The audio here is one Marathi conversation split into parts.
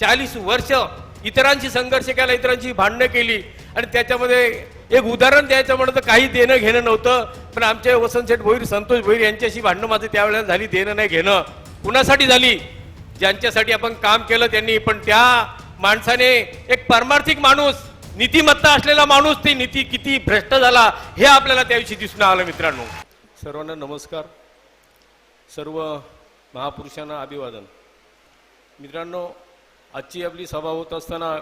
चाळीस वर्ष इतरांशी संघर्ष केला इतरांची भांडणं केली. आणि त्याच्यामध्ये एक उदाहरण द्यायचं म्हणलं तर काही देणं घेणं नव्हतं. पण आमचे वसंतशेठ भोईर संतोष भोईर यांच्याशी भांडणं माझं त्यावेळेला झाली देणं नाही घेणं. कुणासाठी झाली? ज्यांच्यासाठी आपण काम केलं त्यांनी. पण त्या माणसाने एक पारमार्थिक माणूस नीतिमत्ता असलेला माणूस ती नीती किती भ्रष्ट झाला हे आपल्याला त्याविषयी दिसून आलं मित्रांनो. सर्वांना नमस्कार. सर्व महापुरुषांना अभिवादन. मित्रांनो आजची आपली सभा होत असताना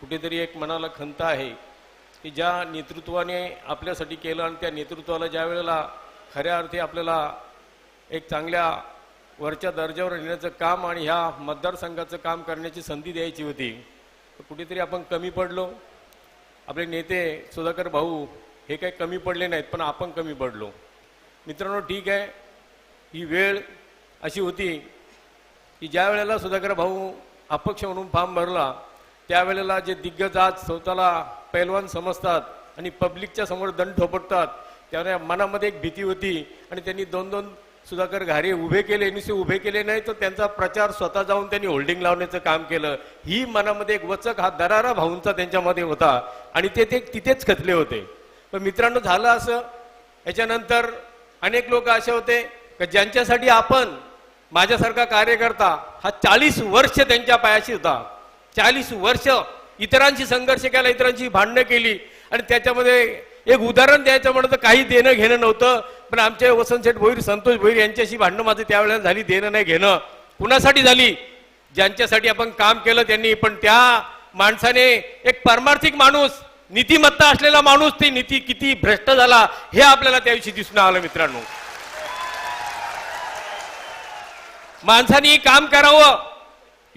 कुठेतरी एक मनाला खंत आहे की ज्या नेतृत्वाने आपल्यासाठी केलं आणि त्या नेतृत्वाला ज्या वेळेला खऱ्या अर्थी आपल्याला एक चांगल्या वरच्या दर्जावर नेण्याचं काम आणि ह्या मतदारसंघाचं काम करण्याची संधी द्यायची होती तर कुठेतरी आपण कमी पडलो. आपले नेते सुधाकर भाऊ हे काही कमी पडले नाहीत पण आपण कमी पडलो. मित्रांनो ठीक आहे. ही वेळ अशी होती की ज्या वेळेला सुधाकर भाऊ अपक्ष म्हणून फॉर्म भरला त्यावेळेला जे दिग्गज आज स्वतःला पैलवान समजतात आणि पब्लिकच्या समोर दंड ठोपटतात त्यामुळे मनामध्ये एक भीती होती आणि त्यांनी दोन दोन सुधाकर घारे उभे केले निसे उभे केले नाही तर त्यांचा प्रचार स्वतः जाऊन त्यांनी होल्डिंग लावण्याचं काम केलं. ही मनामध्ये एक वचक हा दरारा भाऊंचा त्यांच्यामध्ये होता आणि ते ते तिथेच खचले होते. पण मित्रांनो झालं असं. याच्यानंतर अनेक लोक असे होते की ज्यांच्यासाठी आपण माझ्यासारखा कार्यकर्ता हा चाळीस वर्ष त्यांच्या पायाशी होता. चाळीस वर्ष इतरांशी संघर्ष केला इतरांची भांडणं केली. आणि त्याच्यामध्ये एक उदाहरण द्यायचं म्हणलं तर काही देणं घेणं नव्हतं. पण आमचे वसंतशेठ भोईर संतोष भोईर यांच्याशी भांडणं माझं त्यावेळेला झाली देणं नाही घेणं. कुणासाठी झाली? ज्यांच्यासाठी आपण काम केलं त्यांनी. पण त्या माणसाने एक पारमार्थिक माणूस नीतिमत्ता असलेला माणूस ती नीती किती भ्रष्ट झाला हे आपल्याला त्याविषयी दिसून आलं मित्रांनो. माणसाने काम करावं.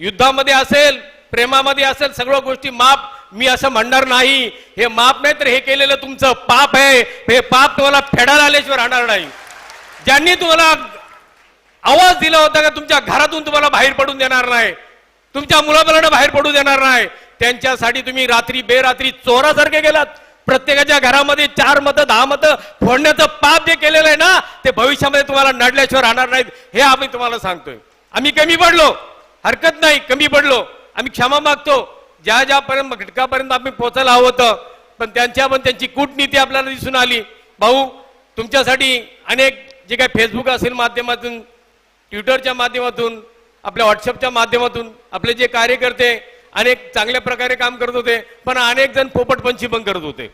युद्धामध्ये असेल प्रेमामध्ये असेल सगळ्या गोष्टी माप मी असं म्हणणार नाही. हे माप नाही तर हे केलेलं तुमचं पाप आहे. हे पाप तुम्हाला फेडायला आल्याशिवाय राहणार नाही. ज्यांनी तुम्हाला आवाज दिला होता का तुमच्या घरातून तुम्हाला बाहेर पडून देणार नाही. तुमच्या मुलाबाळांना बाहेर पडू देणार नाही. त्यांच्यासाठी तुम्ही रात्री बेरात्री चोरासारखे गेलात. प्रत्येकाच्या घरामध्ये चार मतं दहा मतं फोडण्याचं पाप जे केलेलं आहे ना ते भविष्यामध्ये तुम्हाला नडल्याशिवाय राहणार नाहीत. हे आम्ही तुम्हाला सांगतोय. आम्ही कमी पडलो. हरकत नाही कमी पडलो. आम्ही क्षमा मागतो. ज्या ज्यापर्यंत घटकापर्यंत आम्ही पोचायला हवं होतं पण त्यांच्या पण त्यांची कूटनीती आपल्याला दिसून आली. भाऊ तुमच्यासाठी अनेक जे काही फेसबुक असेल माध्यमातून ट्विटरच्या माध्यमातून आपल्या व्हॉट्सअपच्या माध्यमातून आपले जे कार्यकर्ते अनेक चांगल्या प्रकारे काम करत होते पण अनेक जण पोपटपंची पण करत होते.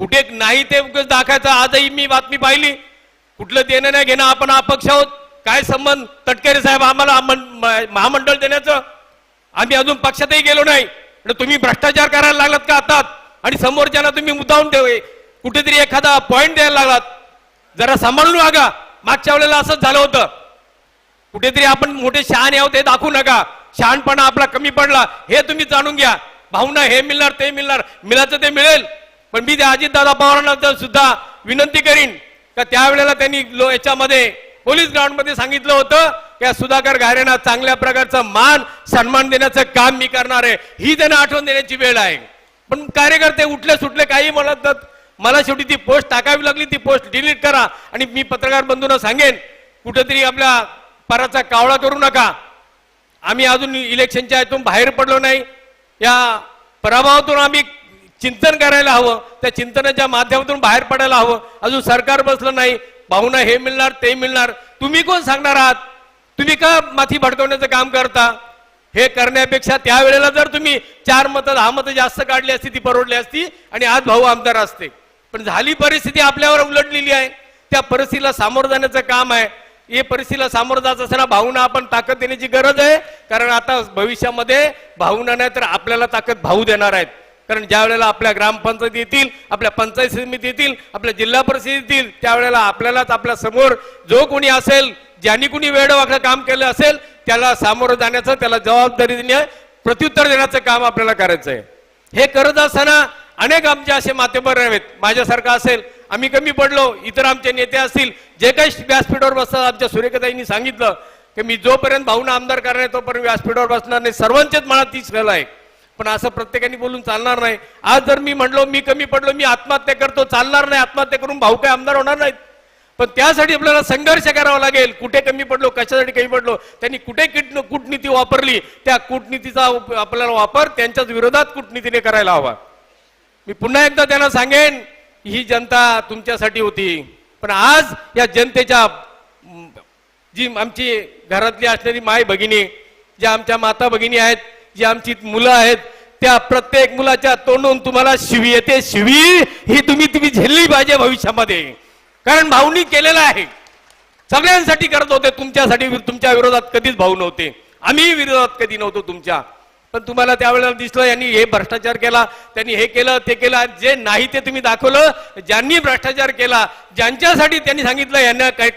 कुठे नाही ते दाखवायचं दाखायचं. आजही मी बातमी पाहिली. कुठलं देणं नाही घेणं आपण अपक्ष आहोत. काय संबंध? तटकरे साहेब आम्हाला म- महामंडळ देण्याचं. आम्ही अजून पक्षातही गेलो नाही. तुम्ही भ्रष्टाचार करायला लागलात का आता आणि समोरच्याला तुम्ही मुद्दावून ठेवे कुठेतरी एखादा पॉईंट द्यायला लागलात. जरा सांभाळून वागा. मागच्या वेळेला असंच झालं होतं. कुठेतरी आपण मोठे शहाणे आहोत हे दाखवू नका. शहाणपणा आपला कमी पडला. हे तुम्ही जाणून घ्या. भाऊना हे मिळणार ते मिळणार. मिळाचं ते मिळेल. पण मी त्या अजितदादा पवारांना सुद्धा विनंती करीन का त्यावेळेला त्यांनी लो याच्यामध्ये पोलीस ग्राउंडमध्ये सांगितलं होतं की या सुधाकर घारेना चांगल्या प्रकारचं मान सन्मान देण्याचं काम मी करणार आहे. ही त्यांना आठवण देण्याची वेळ आहे. पण कार्यकर्ते उठले सुटले काही म्हणत मला शेवटी ती पोस्ट टाकावी लागली ती पोस्ट डिलीट करा आणि मी पत्रकार बंधूंना सांगेन कुठेतरी आपल्या पराचा कावळा करू नका. आम्ही अजून इलेक्शनच्या यातून बाहेर पडलो नाही. या पराभवातून आम्ही चिंतन करायला हवं. त्या चिंतनाच्या माध्यमातून बाहेर पडायला हवं. अजून सरकार बसलं नाही. भाऊना हे मिळणार ते मिळणार. तुम्ही कोण सांगणार आहात? तुम्ही का माथी भडकवण्याचं काम करता? हे करण्यापेक्षा त्यावेळेला जर तुम्ही चार मतं दहा मतं जास्त काढली असती ती परवडली असती आणि आज भाऊ आमदार असते. पण झाली परिस्थिती आपल्यावर उलटलेली आहे. त्या परिस्थितीला सामोरं जाण्याचं काम आहे. हे परिस्थितीला सामोरं जात असताना भाऊना आपण ताकद देण्याची गरज आहे. कारण आता भविष्यामध्ये भाऊना नाही तर आपल्याला ताकद भाऊ देणार आहेत. कारण ज्या वेळेला आपल्या ग्रामपंचायत येतील आपल्या पंचायत समिती येतील आपल्या जिल्हा परिषद येतील त्यावेळेला आपल्यालाच आपल्यासमोर जो कोणी असेल ज्यांनी कुणी वेळ वाकडं काम केलं असेल त्याला सामोरं जाण्याचं त्याला जबाबदारी प्रत्युत्तर देण्याचं काम आपल्याला करायचं आहे हे करत असताना अनेक आमचे असे माध्यमर आहेत माझ्यासारखं असेल आम्ही कमी पडलो इतर आमचे नेते असतील जे काही व्यासपीठावर बसतात आमच्या सुरेखताईंनी सांगितलं की मी जोपर्यंत भाऊना आमदार करणार आहे तोपर्यंत व्यासपीठावर बसणार नाही. सर्वांच्याच मनात तीच कला आहे. पण असं प्रत्येकाने बोलून चालणार नाही. आज जर मी म्हणलो मी कमी पडलो मी आत्महत्या करतो चालणार नाही आत्महत्या करून भाऊ काय आमदार होणार नाहीत. पण त्यासाठी आपल्याला संघर्ष करावा लागेल. कुठे कमी पडलो कशासाठी कमी पडलो त्यांनी कुठे कूटनीती वापरली त्या कूटनीतीचा आपल्याला वापर त्यांच्याच विरोधात कूटनीतीने करायला हवा. मी पुन्हा एकदा त्यांना सांगेन ही जनता तुमच्यासाठी होती. पण आज या जनतेच्या जी आमची घरातली असणारी माय भगिनी ज्या आमच्या माता भगिनी आहेत जी आमची मुलं आहेत त्या प्रत्येक मुलाच्या तोंडून तुम्हाला शिवी येते. शिवी ही तुम्ही तुम्ही झेलली पाहिजे भविष्यामध्ये. कारण भाऊनी केलेलं आहे. सगळ्यांसाठी करत होते तुमच्यासाठी तुमच्या विरोधात कधीच भाऊ नव्हते. आम्ही विरोधात कधी नव्हतो तुमच्या. पण तुम्हाला त्यावेळेला दिसलं यांनी हे भ्रष्टाचार केला त्यांनी हे केलं ते केलं जे नाही ते तुम्ही दाखवलं ज्यांनी भ्रष्टाचार केला ज्यांच्यासाठी त्यांनी सांगितलं यांना काय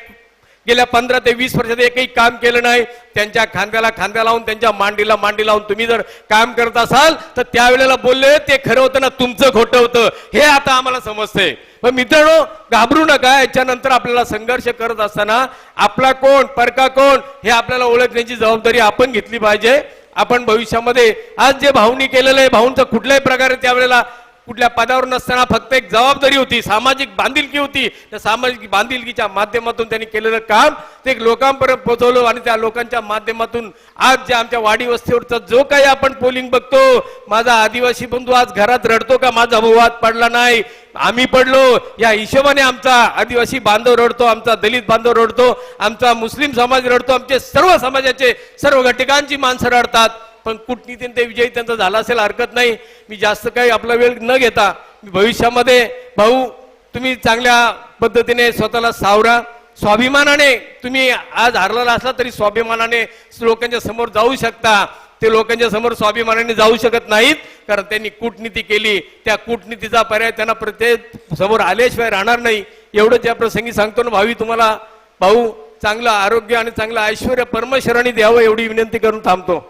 गेल्या पंधरा ते वीस वर्षात एकही काम केलं नाही. त्यांच्या खांद्याला खांद्या लावून त्यांच्या मांडीला मांडी लावून तुम्ही जर काम करत असाल तर त्यावेळेला बोलले ते खरं होतं ना तुमचं खोटं होतं. हे आता आम्हाला समजतंय. पण मित्रांनो घाबरू नका याच्यानंतर आपल्याला संघर्ष करत असताना आपला कोण परका कोण हे आपल्याला ओळखण्याची जबाबदारी आपण घेतली पाहिजे. आपण भविष्यामध्ये आज जे भाऊनी केलेलं आहे भाऊंचं कुठल्याही प्रकारे त्यावेळेला कुठल्या पदावर नसताना फक्त एक जबाबदारी होती सामाजिक बांधिलकी होती. त्या सामाजिक बांधिलकीच्या माध्यमातून त्यांनी केलेलं काम ते एक लोकांपर्यंत पोहोचवलं आणि त्या लोकांच्या माध्यमातून आज जे आमच्या वाडी वस्तीवरचा जो काही आपण पोलिंग बघतो माझा आदिवासी बंधू आज घरात रडतो का? माझा भाऊ आज पडला नाही. आम्ही पडलो. या हिशोबाने आमचा आदिवासी बांधव रडतो आमचा दलित बांधव रडतो आमचा मुस्लिम समाज रडतो. आमचे सर्व समाजाचे सर्व घटकांची माणसं रडतात. पण कूटनीतीने ते विजयी त्यांचा झाला असेल हरकत नाही. मी जास्त काही आपला वेळ न घेता मी भविष्यामध्ये भाऊ तुम्ही चांगल्या पद्धतीने स्वतःला सावरा. स्वाभिमानाने तुम्ही आज हरलेला असला तरी स्वाभिमानाने लोकांच्या समोर जाऊ शकता. ते लोकांच्या समोर स्वाभिमानाने जाऊ शकत नाहीत कारण त्यांनी कूटनीती केली. त्या कूटनीतीचा पर्याय त्यांना प्रत्येक समोर आल्याशिवाय राहणार नाही. एवढंच या प्रसंगी सांगतो ना भावी तुम्हाला भाऊ चांगलं आरोग्य आणि चांगलं ऐश्वर परमेश्वराने द्यावं एवढी विनंती करून थांबतो.